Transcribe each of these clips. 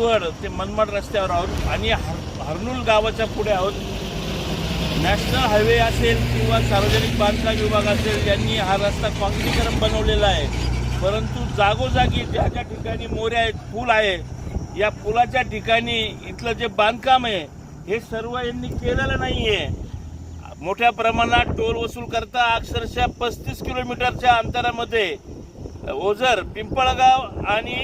चांदवड ते मनमाड रस्त्यावर आहोत आणि हर हरनूल गावाच्या पुढे आहोत. नॅशनल हायवे असेल किंवा सार्वजनिक बांधकाम विभाग असेल यांनी हा रस्ता काँक्रीकरण बनवलेला आहे. परंतु जागोजागी ज्या ज्या ठिकाणी मोऱ्या आहेत पूल आहे या पुलाच्या ठिकाणी इथलं जे बांधकाम आहे हे सर्व यांनी केलेलं नाही आहे मोठ्या प्रमाणात टोल वसूल करता अक्षरशः पस्तीस किलोमीटरच्या अंतरामध्ये ओझर पिंपळगाव आणि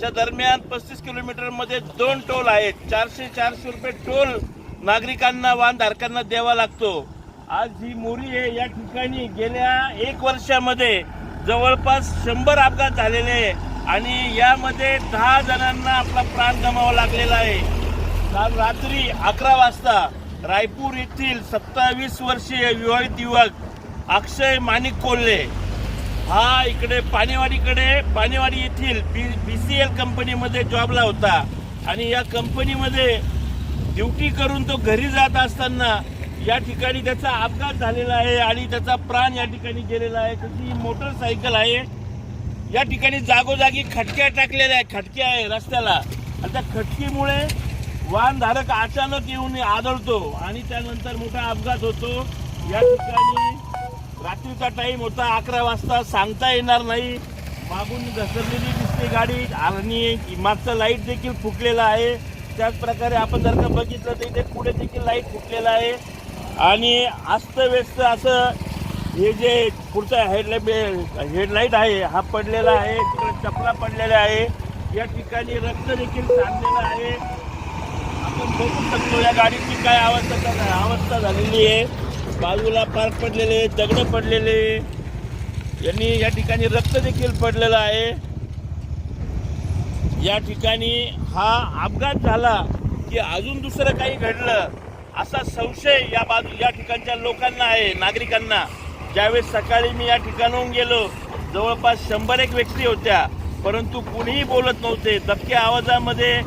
च्या दरम्यान पस्तीस किलोमीटरमध्ये दोन टोल आहेत. चारशे चारशे रुपये टोल नागरिकांना वाहनधारकांना द्यावा लागतो. आज ही मोरी आहे या ठिकाणी गेल्या एक वर्षामध्ये जवळपास शंभर अपघात झालेले आहे आणि यामध्ये दहा जणांना आपला प्राण गमावा लागलेला आहे. काल रात्री अकरा वाजता रायपूर येथील सत्तावीस वर्षीय विवाहित युवक अक्षय माणिक कोल्हे हा इकडे पाणेवाडीकडे पाणेवाडी येथील बी बी सी एल कंपनीमध्ये जॉबला होता. आणि या कंपनीमध्ये ड्युटी करून तो घरी जात असताना या ठिकाणी त्याचा अपघात झालेला आहे आणि त्याचा प्राण या ठिकाणी गेलेला आहे. त्याची मोटरसायकल आहे. या ठिकाणी जागोजागी खटक्या टाकलेल्या आहे खटक्या आहे रस्त्याला. आणि त्या खटकीमुळे वाहनधारक अचानक येऊन आदळतो आणि त्यानंतर मोठा अपघात होतो. या ठिकाणी रात्रीचा टाइम होता अकरा वाजता सांगता येणार नाही. मागून घसरलेली दिसते गाडी. आणि मागचा लाइट देखील फुटलेला आहे. त्याच प्रकारे आपण जर का बघितलं तर इथे पुढे देखील लाइट फुटलेला आहे. आणि अस्तव्यस्त असं हे जे पुढचा हेडलाईट हेडलाईट आहे हा पडलेला आहे. तिकडे चपला पडलेला आहे. या ठिकाणी रक्त देखील सांडलेलं आहे. आपण बघू शकतो या गाडीची काय अवस्था अवस्था झालेली आहे. बाजूला पार पडलेले दगड पडलेले. यांनी या ठिकाणी रक्त देखील पडलेलं आहे. या ठिकाणी हा अपघात झाला की अजून दुसरं काही घडलं असा संशय या बाजू या ठिकाणच्या लोकांना आहे नागरिकांना. ज्यावेळेस सकाळी मी या ठिकाणाहून गेलो जवळपास शंभर एक व्यक्ती होत्या परंतु कुणीही बोलत नव्हते. दबक्या आवाजामध्ये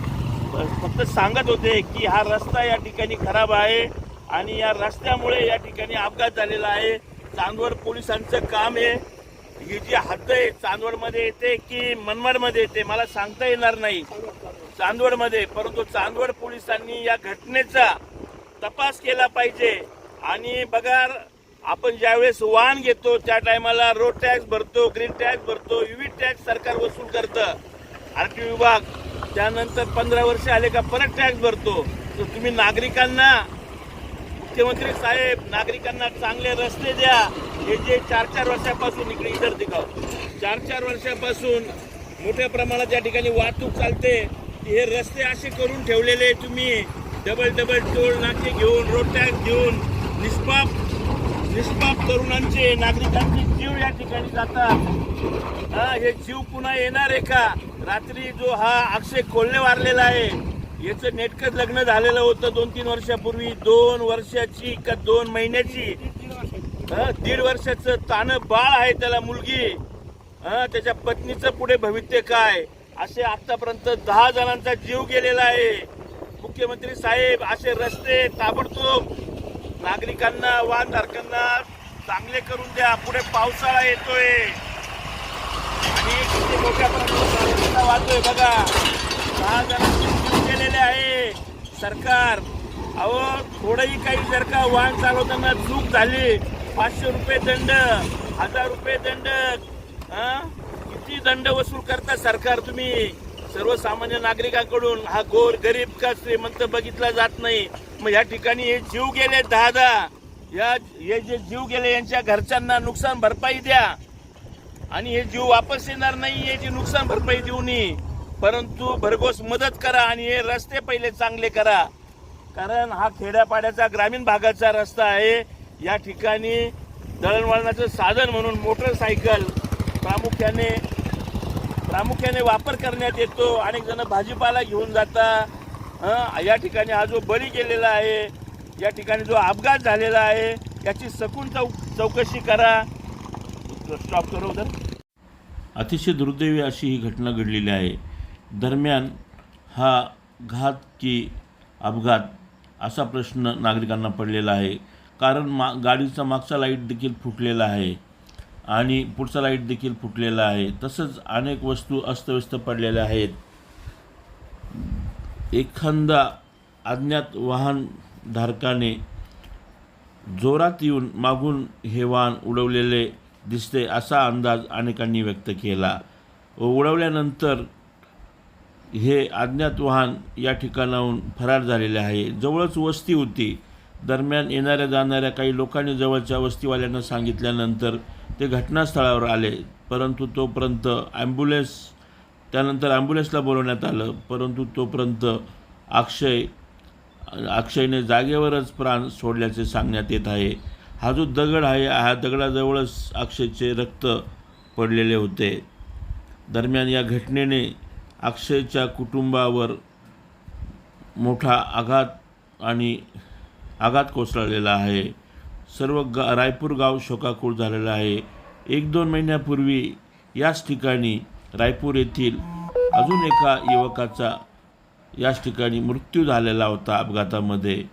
फक्त सांगत होते की हा रस्ता या ठिकाणी खराब आहे. आणि या रस्त्यामुळे या ठिकाणी अपघात झालेला आहे. चांदवड पोलिसांचं काम आहे. ही जी हद्द आहे चांदवडमध्ये येते की मनमाडमध्ये येते मला सांगता येणार नाही. चांदवडमध्ये परंतु चांदवड पोलिसांनी या घटनेचा तपास केला पाहिजे. आणि बघा आपण ज्यावेळेस वाहन घेतो त्या टायमाला रोड टॅक्स भरतो ग्रीन टॅक्स भरतो युवी टॅक्स सरकार वसूल करतं. आरटी विभाग त्यानंतर पंधरा वर्ष आले का परत टॅक्स भरतो. तर तुम्ही नागरिकांना मुख्यमंत्री साहेब नागरिकांना चांगले रस्ते द्या. हे जे चार चार वर्षापासून इकडे इतर दिखाव. चार चार वर्षापासून मोठ्या प्रमाणात या ठिकाणी वाहतूक चालते. की हे रस्ते असे करून ठेवलेले तुम्ही. डबल डबल टोल नाके घेऊन रोड टॅक्स घेऊन निष्पाप निष्पाप तरुणांचे नागरिकांचे जीव या ठिकाणी जातात. हा हे जीव पुन्हा येणार आहे का? रात्री जो हा अक्षय खोलणे वारलेला आहे याचं नेटकं लग्न झालेलं होतं दोन तीन वर्षापूर्वी. दोन वर्षाची का दोन महिन्याची? दीड वर्षाचं तान बाळ आहे त्याला मुलगी. त्याच्या पत्नीचं पुढे भविष्य काय? असे आतापर्यंत दहा जणांचा जीव गेलेला आहे. मुख्यमंत्री साहेब असे रस्ते ताबडतोब. नागरिकांना वाहनधारकांना चांगले करून द्या. पुढे पावसाळा येतोय. आणि किती मोठ्या प्रमाणात वाहतोय बघा. दहा जणांची झालेले आहे. सरकार अहो थोडंही काही जर का वाहन चालवताना चूक झाली पाचशे रुपये दंड हजार रुपये दंड हा? किती दंड वसूल करता सरकार तुम्ही? सर्वसामान्य नागरिकांकडून हा गोर गरीब का श्रीमंत बघितला जात नाही. मग या ठिकाणी हे जीव गेले दहा दहा या हे जे जीव गेले यांच्या घरच्यांना नुकसान भरपाई द्या. आणि हे जीव वापस येणार नाही याची नुकसान भरपाई देऊ नये परंतु भरघोस मदत करा आणि हे रस्ते पहिले चांगले करा. कारण हा खेड्यापाड्याचा ग्रामीण भागाचा रस्ता आहे. या ठिकाणी दळणवळणाचं साधन म्हणून मोटरसायकल प्रामुख्याने प्रामुख्याने वापर करण्यात येतो. अनेक जण भाजीपाला घेऊन जाता या ठिकाणी हा जो बळी गेलेला आहे या ठिकाणी जो अपघात झालेला आहे याची सखून चौ चौकशी करा. स्टॉप करू उधर. अतिशय दुर्दैवी अशी ही घटना घडलेली आहे. दरम्यान हा घात की अपघात असा प्रश्न नागरिकांना पडलेला आहे. कारण मा गाडीचा मागचा लाइट देखील फुटलेला आहे आणि पुढचा लाइट देखील फुटलेला आहे. तसंच अनेक वस्तू अस्तव्यस्त पडलेल्या आहेत. एखादा अज्ञात वाहन धारकाने जोरात येऊन मागून हे वाहन उडवलेले दिसते असा अंदाज अनेकांनी व्यक्त केला. व उडवल्यानंतर हे अज्ञात वाहन या ठिकाणाहून फरार झालेले आहे. जवळच वस्ती होती. दरम्यान येणाऱ्या जाणाऱ्या काही लोकांनी जवळच्या वस्तीवाल्यांना सांगितल्यानंतर ते घटनास्थळावर आले. परंतु तोपर्यंत ॲम्ब्युलन्स त्यानंतर ॲम्ब्युलन्सला बोलवण्यात आलं. परंतु तोपर्यंत अक्षय अक्षयने जागेवरच प्राण सोडल्याचे सांगण्यात येत आहे. हा जो दगड आहे हा दगडाजवळच अक्षयचे रक्त पडलेले होते. दरम्यान या घटनेने अक्षयच्या कुटुंबावर मोठा आघात आणि आघात कोसळलेला आहे. सर्व गा रायपूर गाव शोकाकूळ झालेला आहे. एक दोन महिन्यापूर्वी याच ठिकाणी रायपूर येथील अजून एका युवकाचा याच ठिकाणी मृत्यू झालेला होता अपघातामध्ये.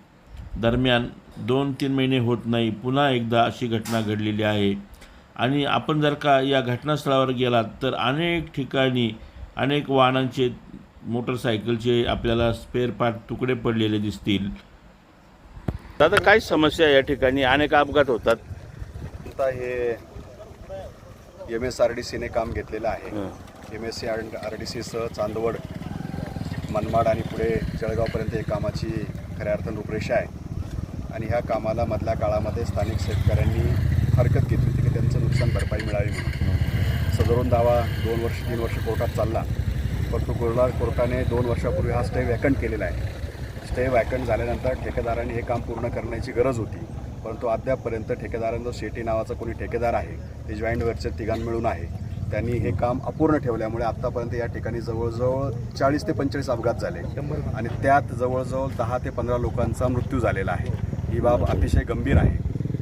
दरम्यान दोन तीन महिने होत नाही पुन्हा एकदा अशी घटना घडलेली आहे. आणि आपण जर का या घटनास्थळावर गेलात तर अनेक ठिकाणी अनेक वाहनांचे मोटरसायकलचे आपल्याला स्पेअर पार्ट तुकडे पडलेले दिसतील. दादा काय समस्या या ठिकाणी? अनेक अपघात होतात. आता हे एम एस आर डी सीने काम घेतलेलं आहे. M S C R D सीसह Chandwad Manmad आणि पुढे जळगावपर्यंत ही कामाची खऱ्या अर्थानं रूपरेषा आहे. आणि ह्या कामाला मधल्या काळामध्ये स्थानिक शेतकऱ्यांनी हरकत घेतली होती की त्यांचं नुकसान भरपाई मिळावी म्हणून. सदरून दावा दोन वर्ष तीन वर्ष कोर्टात चालला. परंतु कोर्ला कोर्टाने दोन वर्षापूर्वी हा स्टे वॅकंट केलेला आहे. स्टे वॅकंट झाल्यानंतर ठेकेदारांनी हे काम पूर्ण करण्याची गरज होती. परंतु अद्यापपर्यंत ठेकेदारांचा शेटी नावाचा कोणी ठेकेदार आहे ते जॉईंट वेअरचे तिघां मिळून आहे. त्यांनी हे काम अपूर्ण ठेवल्यामुळे आत्तापर्यंत या ठिकाणी जवळजवळ चाळीस ते पंचेचाळीस अपघात झाले. आणि त्यात जवळजवळ दहा ते पंधरा लोकांचा मृत्यू झालेला आहे. ही बाब अतिशय गंभीर आहे.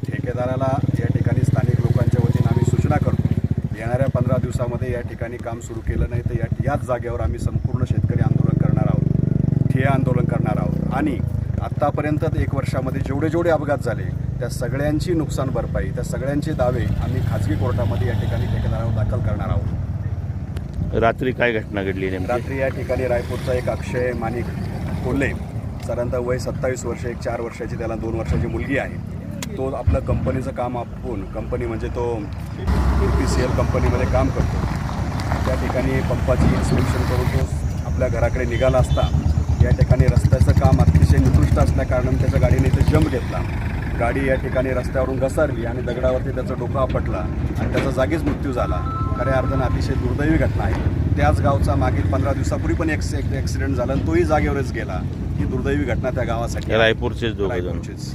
ठेकेदाराला या ठिकाणी स्थानिक लोकांच्या वतीनं आम्ही सूचना करतो येणाऱ्या पंधरा दिवसामध्ये या ठिकाणी काम सुरू केलं नाही तर या याच जागेवर आम्ही संपूर्ण शेतकरी आंदोलन करणार आहोत. ठिय्या आंदोलन करणार आहोत. आणि आत्तापर्यंत एक वर्षामध्ये जेवढे जेवढे अपघात झाले त्या सगळ्यांची नुकसान भरपाई त्या सगळ्यांचे दावे आम्ही खाजगी कोर्टामध्ये या ठिकाणी ठेकेदारावर दाखल करणार आहोत. रात्री काय घटना घडली रात्री या ठिकाणी रायपूरचा एक अक्षय माणिक कोल्हे साधारणतः वय सत्तावीस वर्ष एक चार वर्षाची त्याला दोन वर्षाची मुलगी आहे. तो आपलं कंपनीचं काम आपण कंपनी म्हणजे तो पी सी एल कंपनीमध्ये काम करतो. त्या ठिकाणी पंपाची इन्स्पेक्शन करून तो आपल्या घराकडे निघाला असता या ठिकाणी रस्त्याचं काम अतिशय निकृष्ट असल्याकारणाने त्याच्या गाडीने इथे जंप घेतला. गाडी या ठिकाणी रस्त्यावरून घसरली आणि दगडावरती त्याचा डोका आपटला आणि त्याचा जागीच मृत्यू झाला. खऱ्या अर्थानं अतिशय दुर्दैवी घटना आहे. त्याच गावचा मागील पंधरा दिवसापूर्वी पण एक ॲक्सिडेंट झाला आणि तोही जागेवरच गेला. ही दुर्दैवी घटना त्या गावासाठी. रायपूरचेच रायपूरचीच.